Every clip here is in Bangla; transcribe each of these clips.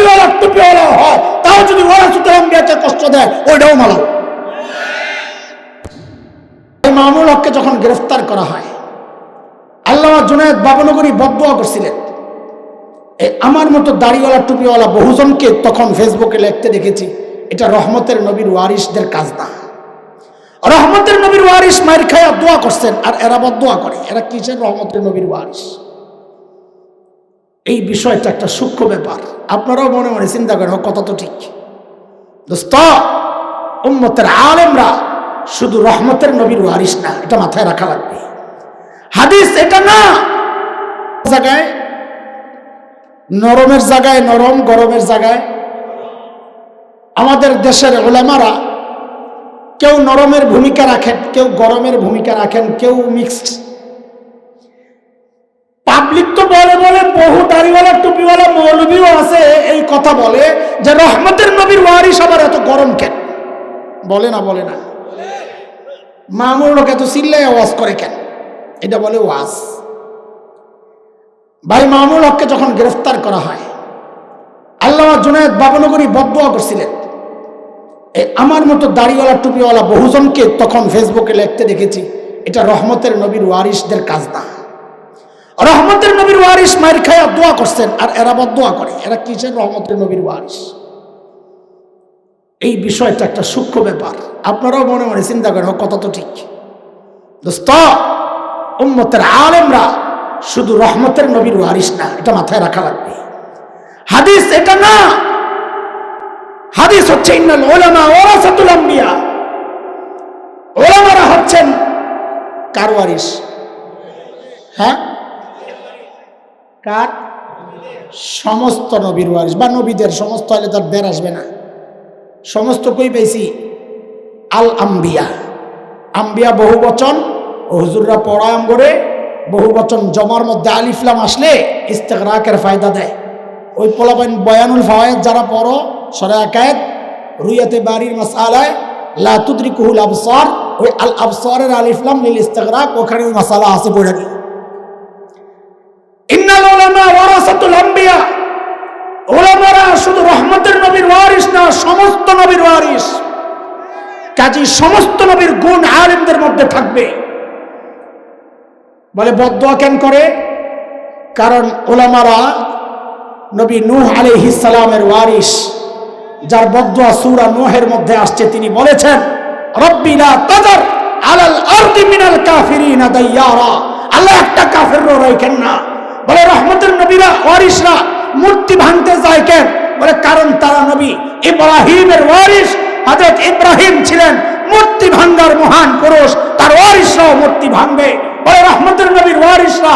দাড়িওয়ালা টুপিওয়ালা হয় যদি ওরা সুতরাং কষ্ট দেয়, ওইটাও মালো মামুল হককে যখন গ্রেফতার করা হয় আল্লাহ জুনায়দ বাবনগরী করছিলেন। আমার মতো দাড়িওয়ালা, টুপিওয়ালা বহুজনকে তখন ফেসবুকে লিখতে দেখেছি, এটা রহমতের নবীর ওয়ারিসদের কাজ না রহমতের নবীর ওয়ারিস মায়ের খায়া দোয়া করছেন, আর এরা বদোয়া করে, এরা কিসের রহমতের নবীর ওয়ারিস এই বিষয়টা একটা সূক্ষ্ম ব্যাপার। আপনারাও মনে মনে চিন্তা করেন কথা তো ঠিক। দোস্ত, উম্মতের আলেমরা শুধু রহমতের নবীর ওয়ারিস না, এটা মাথায় রাখা লাগবে। হাদিস এটা না। জায়গায়, নরমের জায়গায় নরম, গরমের জায়গায়। আমাদের দেশের ওলামারা কেউ নরমের ভূমিকা রাখেন, কেউ গরমের ভূমিকা রাখেন, কেউ মিক্সড পাবলিক তো বলে বলে, বহু দাড়িওয়ালা, টুপিওয়ালা, মৌলবীও আছে, এই কথা বলে যে রহমতের নবীর ওয়ারিস আবার এত গরম কেন? বলে না বলে না। মামুর লোক এত চিল্লাই আওয়াজ করে কেন? এটা বলে ওয়াজ। ভাই মামুল হককে যখন গ্রেফতার করা হয় আল্লাহ জুনায়দ বাবনগরী বদুয়া করছিলেন। এ, আমার মতো দাড়িওয়ালা, টুপিওয়ালা বহুজনকে তখন ফেসবুকে লিখতে দেখেছি, এটা রহমতের নবীর ওয়ারিসদের কাজ না রহমতের নবীর ওয়ারিস মায়ের খায়া দোয়া করছেন, আর এরা বদোয়া করে। এরা কি কিসের রহমতের নবীর ওয়ারিস এই বিষয়টা একটা সূক্ষ্ম ব্যাপার। আপনারাও মনে মনে চিন্তা করেন কথা তো ঠিক। দোস্ত, উম্মতের আলেমরা শুধু রহমতের নবীর ওয়ারিস না, এটা মাথায় রাখা লাগবে। হাদিস এটা না। হাদিস হচ্ছে, ইন্নাল ওলামা ওরাসাতুল আম্বিয়া। ওলামারা হচ্ছেন কার ওয়ারিস হ্যাঁ? কার? সমস্ত নবীর ওয়ারিস বা নবীদের সমস্ত হলে তার বের আসবে না। সমস্ত কই পেয়েছি আল আম্বিয়া। আম্বিয়া বহু বচন, ও হুজুররা পড়ায়াম করে বহু বচন জমার মধ্যে আলিফলাম আসলে ইস্তেকরাকের ফায়দা দেয়। ওই পোলাবাইন বয়ানুল ফাওয়ায়েদ যারা পড়ো, সরে একায়েত রুইয়াতে বাড়ির মাসালায়, লা তুদ্রিকুহুল আবসার, ওই আল আবসারের আলিফলাম নীল ইস্তেকরাক ওখানে ওই মাসালা আছে পড়ে নিও ইন্নাল উলামা ওয়ারাসাতুল আম্বিয়া ওলামারা রহমতের নবীর ওয়ারিস না, সমস্ত নবীর ওয়ারিস কাজী সমস্ত নবীর গুণ আলিমদের মধ্যে থাকবে। বলে বদোয়া কেন করে? কারণ ওলামারা নবী নূহ আলাইহিস সালামের ওয়ারিস যার বদোয়া সূরা নূহের মধ্যে আসছে, তিনি বলেছেন, রব্বি লা তাজার আলাল আরদি মিনাল কাফিরিনা দাইয়ারা। আল্লাহ একটা কাফেরও রাখেন না। বলে রহমতের নবীরা ওয়ারিসরা মূর্তি ভাঙতে যায় কেন? বলে কারণ তারা নবী। ইব্রাহিমের ওয়ারিস হাজরত ইব্রাহিম ছিলেন মূর্তি ভাঙ্গার মহান পুরুষ, তার ওয়ারিসরাও মূর্তি ভাঙবে। বলে রহমতের নবীর ওয়ারিসরা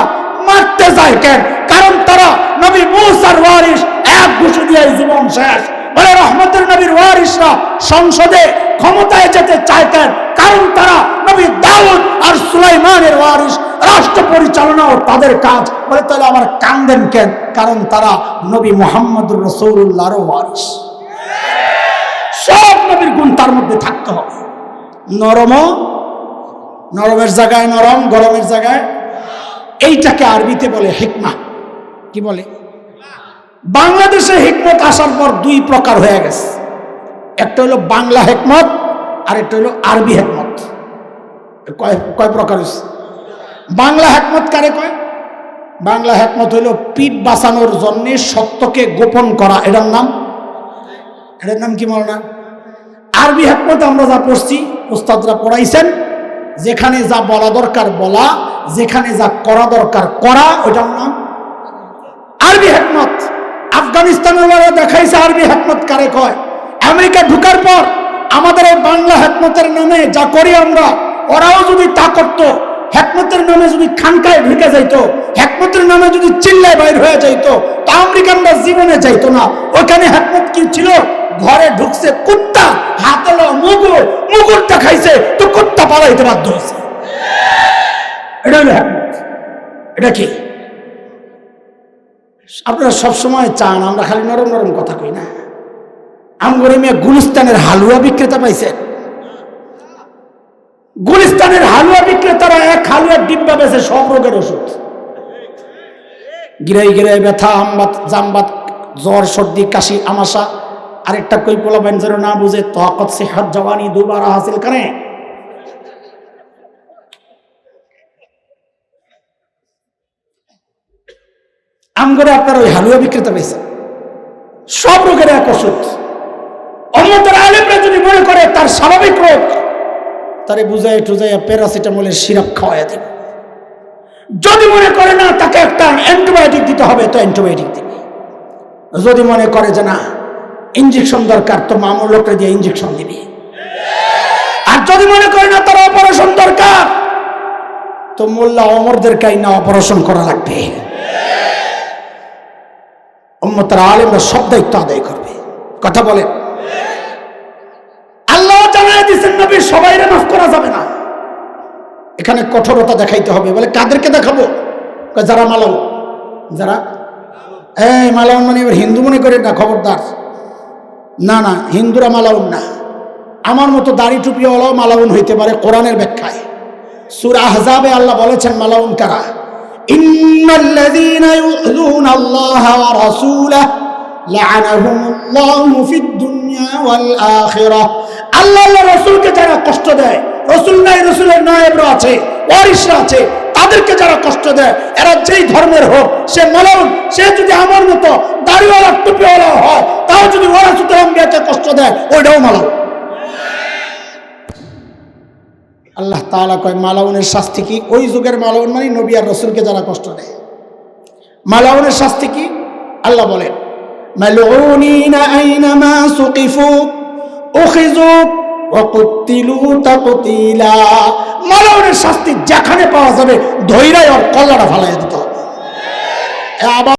মারতে যায় কেন? কারণ তারা নবী মুসার ওয়ারিস এক ঘুষি দিয়ে জীবন শেষ। বলে রহমতের নবীর ওয়ারিসরা সংসদে ক্ষমতায় যেতে চাইতেন। কারণ তারা নবী দাউদ আর সুলাইমানের ওয়ারিস রাষ্ট্র পরিচালনাও তাদের কাজ। বলে তাহলে আমার কান্দেন কেন? কারণ তারা নবী মোহাম্মদুর রসৌল্লাহরও ওয়ারিস সব নবীর গুণ তার মধ্যে থাকতে হবে। নরম নরমের জায়গায় নরম, গরমের জায়গায়? এইটাকে আরবিতে বলে হিকমা। কি বলে? বাংলাদেশে হিকমত আসার পর দুই প্রকার হয়ে গেছে। একটা হলো বাংলা হেকমত, আর একটা হলো আরবি হেকমত। কয় কয় প্রকার বাংলা হেকমত কারে কয়? বাংলা হেকমত হইল পিঠ বাঁচানোর জন্যে সত্যকে গোপন করা। এটার নাম? এটার নাম কি না আরবি হেকমত আমরা যা পড়ছি, উস্তাদরা পড়াইছেন, যেখানে যা বলা দরকার বলা, যেখানে যা করা দরকার করা, ওইটার নাম? আরবি হেকমত। আফগানিস্তানের দেখাইছে আরবি হেকমত কারে কয়? আমেরিকা ঢুকার পর আমাদের এই বাংলা হেকমতের নামে যা করি আমরা, ওরাও যদি তা করতো, হেকমতের নামে যদি খানকায় ঢুকে যাইতো, হেকমতের নামে যদি চিল্লায় বাইর হয়ে যাইতো, তা আমেরিকানরা জীবনে যাইতো না। ওখানে হেকমত কি ছিল? ঘরে ঢুকছে কুত্তা, হাতলো, মুগুর মুগুর খাইছে, তো কুত্তা পালাইতে বাধ্য হয়েছে এটা হলো হেকমত। এটা কি? আপনারা সবসময় চান, আমরা খালি নরম নরম কথা কই না? আমগরে মেয়ে গুলিস্তানের হালুয়া বিক্রেতা পাইছেন। গুলিস্তানের হালুয়া বিক্রেতারা এক হালুয়ার ডিব্বা বেছে সব রোগের ওষুধ। গিরাই গিরাই ব্যথা, আমবাত জামবাত, জ্বর, সর্দি, কাশি, আমাশা। আরেকটা কই পোলাবেন যেন না বুঝে তকত সেহাত, জওয়ানি, দুবার হাসিল করে আমগরে আপনার ওই হালুয়া বিক্রেতা পেয়েছে সব রোগের এক ওষুধ। অন্যতর আলেমরা যদি মনে করে তার স্বাভাবিক রোগ, তারে বুঝাই টুজাইয়া প্যারাসিটামলের সিরাপ খাওয়াই দেবে। যদি মনে করে না, তাকে একটা অ্যান্টিবায়োটিক দিতে হবে, তো অ্যান্টিবায়োটিক দিবে। যদি মনে করে যে না ইঞ্জেকশন দরকার, তো মামুর লোকটা দিয়ে ইঞ্জেকশন দিবে। আর যদি মনে করে না, তার অপারেশন দরকার, তো মোল্লা অমরদের কাই না অপারেশন করা লাগবে। উম্মতের আলেমরা সব দায়িত্ব আদায় করবে। কথা বলেন আল্লাহ জানাই দিচ্ছেন নবী সবাইরে মাফ করা যাবে না। এখানে কঠোরতা দেখাইতে হবে। বলে কাদেরকে দেখাবো? যারা মালাউন? যারা? এই মালাউন মানে এবার হিন্দু মনে করেন না, খবরদার। না না, হিন্দুরা মালাউন না। আমার মতো দাড়ি টুপিওয়ালাও মালাউন হইতে পারে কোরআনের ব্যাখ্যায়। সুরা আহজাবে আল্লাহ বলেছেন, মালাউন কারা? ইন্নাল্লাযীনা আল্লাহ আল্লাহ রাসূলকে যারা কষ্ট দেয়, রসুল নাই, রসুলের নায়েবরা আছে ওয়ারিসরা আছে, তাদেরকে যারা কষ্ট দেয়, এরা যেই ধর্মের হোক, সে মালাউন সে যদি আমার মতো দাড়িওয়ালা, টুপিওয়ালা হয়, তাও যদি ওরা সুতরাং কষ্ট দেয়, ওইটাও মালাউন আল্লাহ তাআলা কয়, মালাউনের শাস্তি কি? ওই যুগের মালাউন মানে নবী আর রসুলকে যারা কষ্ট দেয়। মালাউনের শাস্তি কি? আল্লাহ বলেন, মালউনিনা আইনামা সুকিফু? উখিযু ওয়াকুতিলু তাকতিলা। মালাউনের শাস্তি যেখানে পাওয়া যাবে ধৈরাই ওর কল্লাটা ফালাইয়া দিতে আবার